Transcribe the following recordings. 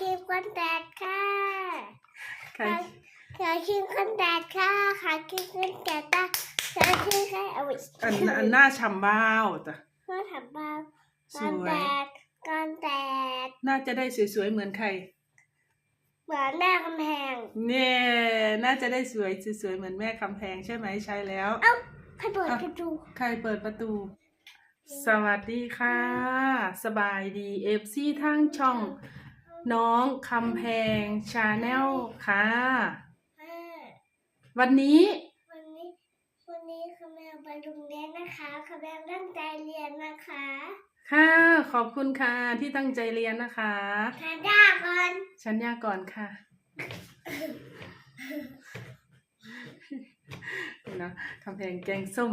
ครีมกันแดดค่ะใครขาครีมกันแดดค่ะขาครีมกันแดดค่ะขาครีมกันเอาไว้อันอันหน้าฉ่ำบ้าวจ้ะเพื่อทำบ้างสกันวแดยดกันแดดน่าจะได้สวยๆเหมือนใครเหมือนหน้ากำแพงเนี่ยน่าจะได้สวยสวยๆเหมือนแม่คำแพงใช่ไหมใช่แล้วเอ้าใครเปิดอะกระดูกใครเปิดประตูสวัสดีค่ะ สบายดีเอฟซีทางช่อง น้องคำแพงชาแนลค่ะอ่าวันนี้วันนี้วันนี้คาแมวไปโรงเรียนนะคะคาแมวตั้งใจเรียนนะคะค่ะขอบคุณค่ะที่ตั้งใจเรียนนะคะ ทานด้าก่อนฉันยาก่อนค่ะนะคำแพงแกงส้ม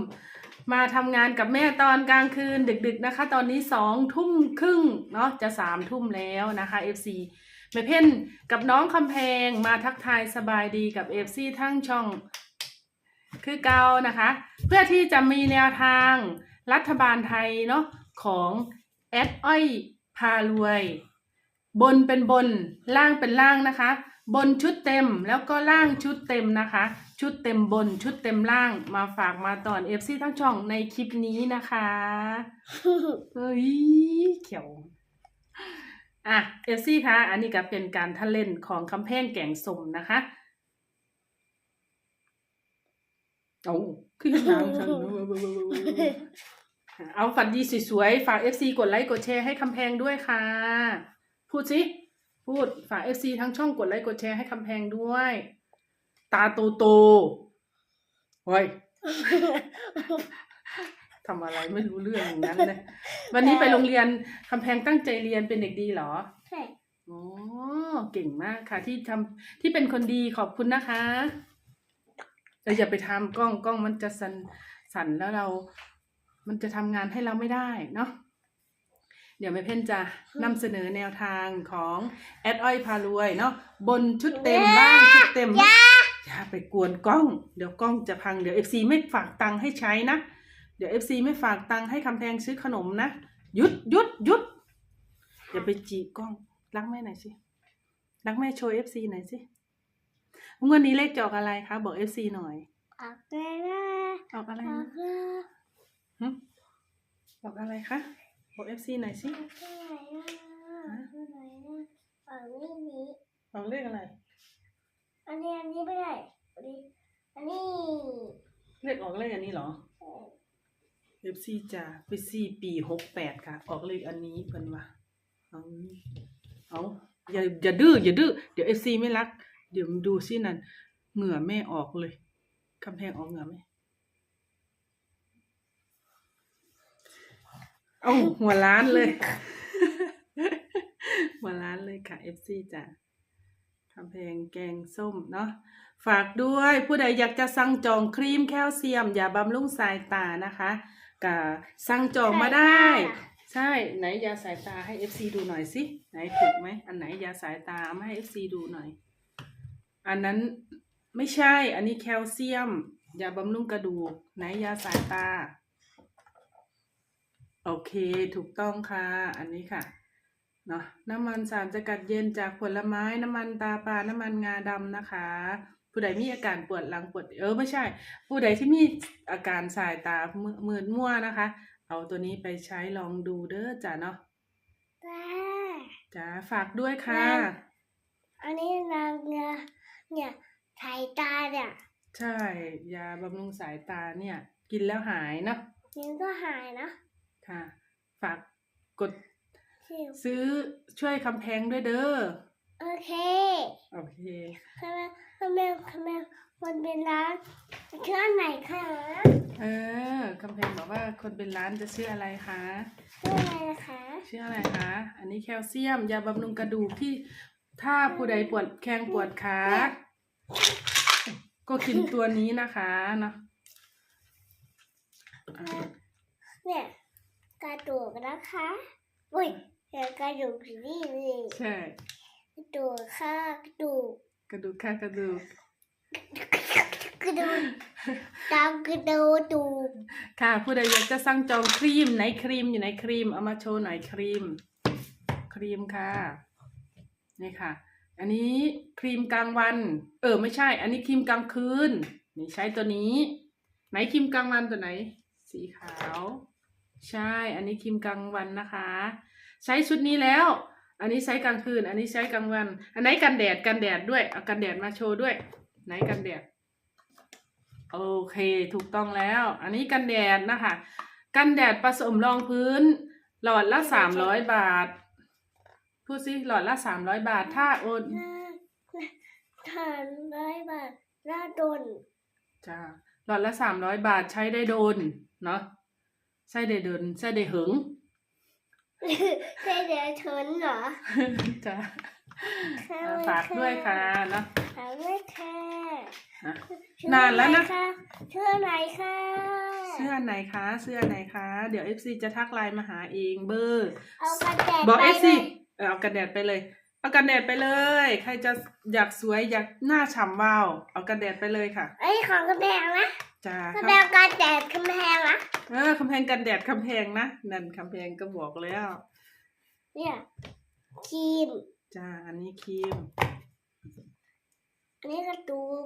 มาทำงานกับแม่ตอนกลางคืนดึกๆนะคะ ตอนนี้สองทุ่มครึ่งเนาะจะสามทุ่มแล้วนะคะ FC แม่เพ่นกับน้องคำแพงมาทักทายสบายดีกับ FC ทั้งช่อง คือเกานะคะ เพื่อที่จะมีแนวทางรัฐบาลไทยเนาะของแอดอ้อยพารวย บนเป็นบนล่างเป็นล่างนะคะ บนชุดเต็มแล้วก็ล่างชุดเต็มนะคะ ชุดเต็มบนชุดเต็มล่างมาฝากมาตอนเอฟซีทั้งช่องในคลิปนี้นะคะเฮ้ยเขียว อะเอฟซีคะอันนี้ก็เป็นการทะเล่นของคำแพงแก่งสมนะคะเอาขึ้นทางฉันเอาฝันดีสวยๆฝาก FC กดไลค์กดแชร์ให้คำแพงด้วยค่ะ พูดสิพูดฝาก FC ทั้งช่องกดไลค์กดแชร์ให้คำแพงด้วย ตาโตโตเฮ้ยทำอะไรไม่รู้เรื่องอย่างนั้นเลยวันนี้ไปโรงเรียนคำแพงตั้งใจเรียนเป็นเด็กดีเหรอ ใช่อ๋อเก่งมากค่ะที่ทำที่เป็นคนดีขอบคุณนะคะแต่อย่าไปทำกล้องกล้องมันจะสั่นสั่นแล้วเรา มันจะทำงานให้เราไม่ได้เนาะเดี๋ยวแม่เพ่นจะนำเสนอแนวทางของแอดอ้อยพารวยเนาะบนชุดเต็มล่างชุดเต็ม อย่าไปกวนกล้อง เดี๋ยวกล้องจะพัง เดี๋ยวเอฟซีไม่ฝากตังค์ให้ใช้นะ เดี๋ยวเอฟซีไม่ฝากตังค์ให้คำแพงซื้อขนมนะหยุดหยุดหยุดอย่าไปจีกล้อง รักแม่หน่อยสิรักแม่โชว์เอฟซีหน่อยสิงวดนี้เลขจะออกอะไรคะ บอกเอฟซีหน่อย ออกเลยนะออกอะไรออนะกเลยหึบอกอะไรคะ บอกเอฟซีหน่อยสิ ออกเลยนะออกเลยนะออกนี่นี้ บอกเลขอะไร อันนี้อันนี้ไม่ได้ อันนี้ อันนี้เลขออกเลขอันนี้เหรอเอฟซีจะไปสี่ปีหกแปดค่ะ ออกเลขอันนี้เพิ่นว่าเอาเอาอย่าอย่าดื้ออย่าดื้อเดี๋ยวเอฟซีไม่รัก เดี๋ยวดูสินั่นเหงื่อแม่ออกเลยกำแพงออกเหงื่อไหมเอาหัวล้านเลย หัวล้านเลยค่ะ FC จ้ะ คำแพงแกงส้มเนาะฝากด้วยผู้ใดอยากจะสั่งจองครีมแคลเซียมยาบำรุงสายตานะคะก็สั่งจองมาได้ ใช่ไหนยาสายตาให้ FC ดูหน่อยสิไหนถูกไหมอันไหนยาสายตามาให้ FC ดูหน่อย อันนั้นไม่ใช่ อันนี้แคลเซียมยาบำรุงกระดูก ไหนยาสายตา โอเค ถูกต้องค่ะ อันนี้ค่ะ เนาะน้ำมันสารสกัดเย็นจากผลไม้น้ำมันตาปลาน้ำมันงาดำนะคะ ผู้ใดมีอาการปวดหลังปวดเออไม่ใช่ ผู้ใดที่มีอาการสายตามืมืดมั่วนะคะ เอาตัวนี้ไปใช้ลองดูเด้อจ้ะเนาะแต่จ้าฝากด้วยค่ะ อันนี้นางเนี่ยเนี่ยไถ่ตาเนี่ยใช่ยาบำรุงสายตาเนี่ย กินแล้วหายเนาะยังก็หายนะค่ะ ฝากกดสิว ซื้อช่วยคำแพงด้วยเด้อ โอเค โอเคทำไมทำไมทำไมมันเป็นร้านชื่ออันไหนคะเออคำแพงบอกว่าคนเป็นร้านจะชื่ออะไรคะชื่ออะไรนะคะชื่ออะไรคะ อันนี้แคลเซียมยาบำรุงกระดูกที่ถ้าผู้ใดปวดแข้งปวดขาก็กินตัวนี้นะคะเนาะอะเนี่ยกระดูกนะคะอุ้ย เดี๋ยวกระดูกอยู่นี่เลยใช่ กระดูกค่ะกระดูกกระดูกค่ะกระดูกกระดูกตามกระดูกดูกค่ะ ผู้ใดอยากจะสั่งจองครีมไหนครีมอยู่ไหนครีมเอามาโชว์หน่อยครีม ครีมค่ะนี่ค่ะ อันนี้ครีมกลางวัน เออไม่ใช่ อันนี้ครีมกลางคืนนี่ใช้ตัวนี้ ไหนครีมกลางวันตัวไหน สีขาว ใช่ อันนี้ครีมกลางวันนะคะ ใช้ชุดนี้แล้ว อันนี้ใช้กลางคืน อันนี้ใช้กลางวัน อันไหนกันแดดกันแดดด้วย เอากันแดดมาโชว์ด้วย ไหนกันแดด โอเค ถูกต้องแล้ว อันนี้กันแดดนะคะ กันแดดผสมรองพื้น หลอดละสามร้อยบาท พูดสิหลอดละสามร้อยบาท ถ้าโอนทานร้อยบาทหน้าดนจ้าหลอดละสามร้อยบาทใช้ได้โดน เนาะใช้ได้เดินใช้ได้หึง ใช่เดี๋ยวชนเหรอจ้าค่ะฝากด้วยค่ะเนาะฝากด้วยค่ะอะชื่อนานแล้วนะอไรคชื่ออะไรคะเสื้อไหนคะเสื้อไหนคะ เดี๋ยว FC จะทักไลน์มาหาเองเบอร์เอากระแดดบอกไป FC เลยเออเอากันแดดไปเลยเอากันแดดไปเลย ใครจะอยากสวยอยากหน้าฉ่ำวาว เอากันแดดไปเลยค่ะ ไอ้ยของกระแดดนะ จ้ากระแดดกระแดดกำแพงนะเออคำแพงกันแดดคำแพงนะนั่นคำแพงก็บอกแล้ว เนี่ยครีมจ้าอันนี้ครีม อันนี้กระตูก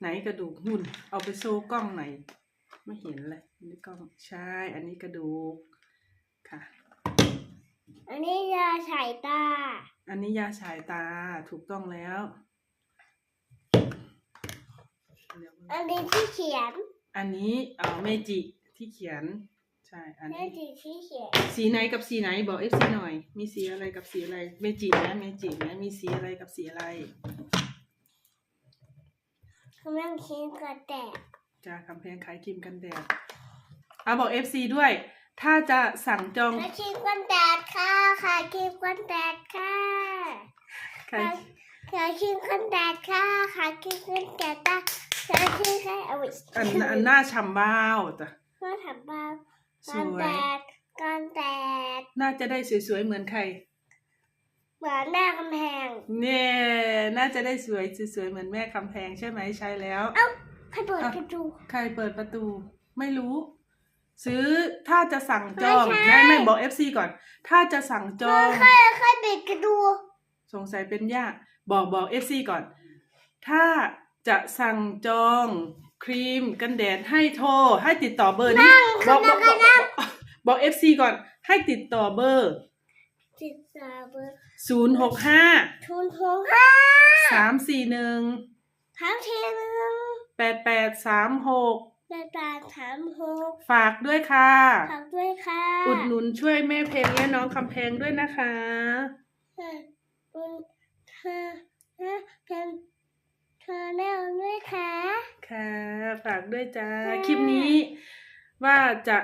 ไหนกระดูกหุ่น เอาไปโชว์กล้องไหนอยไม่เห็นเลยอันนี้กล้องใช่อันนี้กระดูกค่ะ อันนี้ยาฉายตา อันนี้ยาฉายตาถูกต้องแล้วเดี๋ยวอันนี้ที่เขียน อันนี้เอ่อเมจิที่เขียน ใช่ อันนี่นี้ที่ที่เขียนสีไหนกับสีไหนบอกเอฟซีหน่อย มีสีอะไรกับสีอะไร เมจินะ เมจินะ มีสีอะไรกับสีอะไรกำลังครีมกระแดดจ้าคำแพงขายครีมกันแดดเอาบอกเอฟซีด้วย ถ้าจะสั่งจองและครีมกันแดดค่ะค่ะครีมกันแดดค่ะใครค่ะครีมกันแดดค่ะค่ะครีมกันแดดค่ะค่ะครีมกันเอาไว้อันอันหน้าฉ่ำบ้าวจ้ะก็ทำบ้างสกันวแดยดกันแดดน่าจะได้สวยๆเหมือนใครเหมือนหน้ากำแพง เนี่ยน่าจะได้สวยสวยๆเหมือนแม่คำแพงใช่ไหมใช่แล้วใครเปิดกระดูกใครเปิดประตู ไม่รู้ ซื้อถ้าจะสั่งจองไม่ใช่ ไม่ไม่บอกเอฟซีก่อน ถ้าจะสั่งจอง ใครใครปิดกระดูกสงสัยเป็นย่าบอกบอกเอฟซีก่อน ถ้า จะสั่งจองครีมกันแดดให้โทร ให้ติดต่อเบอร์นี้บอกบอกบอกบอกบอกเอฟซีก่อนให้ติดต่อเบอร์ติดตามเบอร์ศูนย์หกห้าทุนทงห้าสามสี่หนึ่งทั้งทีนึงแปดแปดสามหกแปดแปดสามหกฝากด้วยค่ะฝากด้วยค่ะ อุดหนุนช่วยแม่เพลงและน้องคำแพงด้วยนะคะเออคุณเธอเธอเธอเธอแน่ด้วยค่ะค่ะฝากด้วยจ้าค่ะคลิปนี้ว่าจะ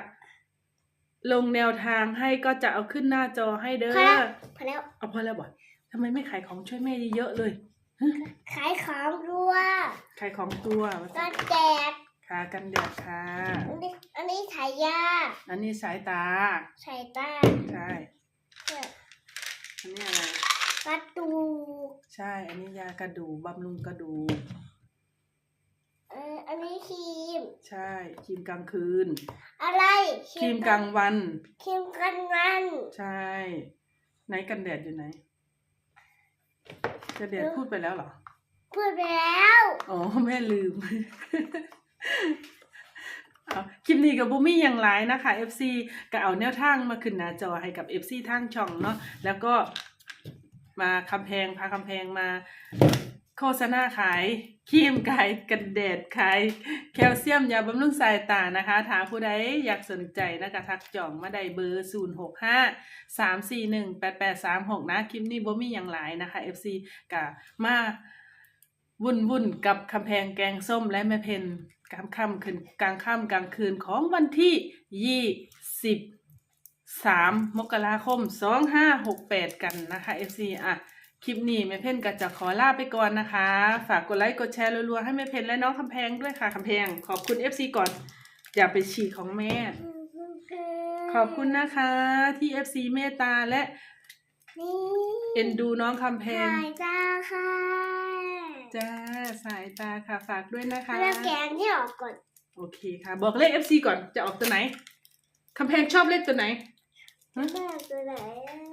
ลงแนวทางให้ก็จะเอาขึ้นหน้าจอให้เด้พอแล้วอพอแล้วเอาพอแล้วบ่ทำไมไม่ขายของช่วยแม่เยอะๆเลยฮะขายของด้วยขายของตัวกันแดดค่ะกันแดดค่ะอันนี้อันนี้ฉายาอันนี้สายตาใส่ตาใช่เนี่ยอันนี้อะไร กระดูกใช่ อันนี้ยากระดูกบำรุงกระดูก เอออันนี้ครีม ใช่ครีมกลางคืน อะไรครีมกลางวัน ครีมกันวันใช่ ไหนกันแดดอยู่ไหนกันแดดพูดไปแล้วเหรอ พูดไปแล้ว อ๋อ แม่ลืม เอาคลิปนี้กับบูมี่อย่างไรนะคะ FC ก็เอาแนวทางมาขึ้นหน้าจอให้กับ FC ทางช่องเนาะ แล้วก็ มาคำแพงพาคำแพงมาโฆษณาขายครีมกายกันแดดขายแคลเซียมยาบำรุงสายตานะคะถ้าผู้ใดอยากสนใจนะคะทักจองมาได้เบอร์ 0 6 5 3 4 1 8 8 3 6 นะคลิปนี้บ่มีอย่างหลายนะคะ FC กับมาวุ่นวุ่นกับคำแพงแกงส้มและแม่เพนกลางค่ำคืนกลางค่ำกลางคืนของวันที่ยี่ สิบสามมกราคมสองห้าหกแปดกันนะคะ FC อะ คลิปนี้แม่เพนก็จะขอลาไปก่อนนะคะ ฝากกดไลค์กดแชร์รัวๆ ให้แม่เพนและน้องคำแพงด้วยค่ะคำแพง ขอบคุณ FC ก่อน อย่าไปฉีกของแม่ ขอบคุณนะคะที่ FC เมตตาและนี่เอ็นดูน้องคำแพง สายตาค่ะ จ้า สายตาค่ะฝากด้วยนะคะแล้วแกงที่ออกก่อน โอเคค่ะ บอกเลข FC ก่อนจะออกตัวไหนคำแพงชอบเลขตัวไหน ฮะแม่ตัวไหน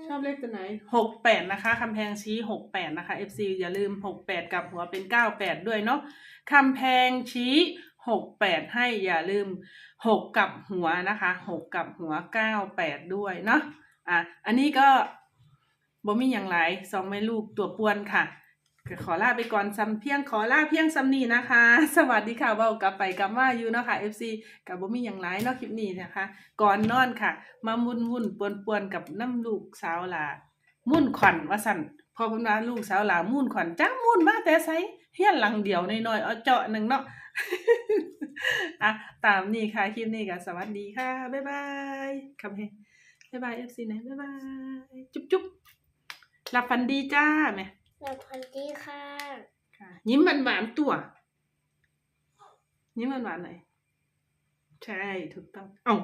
ชอบเลขตัวไหนหกแปดนะคะคำแพงชี้หกแปดนะคะ FC อย่าลืมหกแปดกับหัวเป็นเก้าแปดด้วยเนาะคำแพงชี้หกแปดให้อย่าลืมหกกับหัวนะคะหกกับหัวเก้าแปดด้วยเนาะอะอันนี้ก็บ่มีอย่างไรสองแม่ลูกตัวป่วนค่ะ ก็ขอลาไปก่อนซ้ำเพียงขอลาเพียงซ้ำนี้นะคะ สวัสดีค่ะเว้ากลับไปกลับมาอยู่เนาะค่ะ FC กับบ่มีอย่างไรเนาะคลิปนี้นะคะ ก่อนนอนค่ะ มาวุ่นวุ่นปวนปวนกับน้ำลูกสาวหลามุ่นขวัญว่าสั่นพอเป็นว่าลูกสาวหลามุ่นขวัญจ้ามุ่นมาแต่ไสเฮี้ยนหลังเดียวน้อยๆเอาเจาะหนึ่งเนาะอะตามนี่ค่ะคลิปนี้ก็สวัสดีค่ะ บ๊ายบายคำเฮบ๊ายบายเอฟซีนะบ๊ายบาย จุ๊บจุ๊บหลับฝันดีจ้าแม่ สวันดีค่ะค่ะยิ้มหวานๆตัว ยิ้มหวานๆหน่อยใช่ ถูกต้อง เอ้า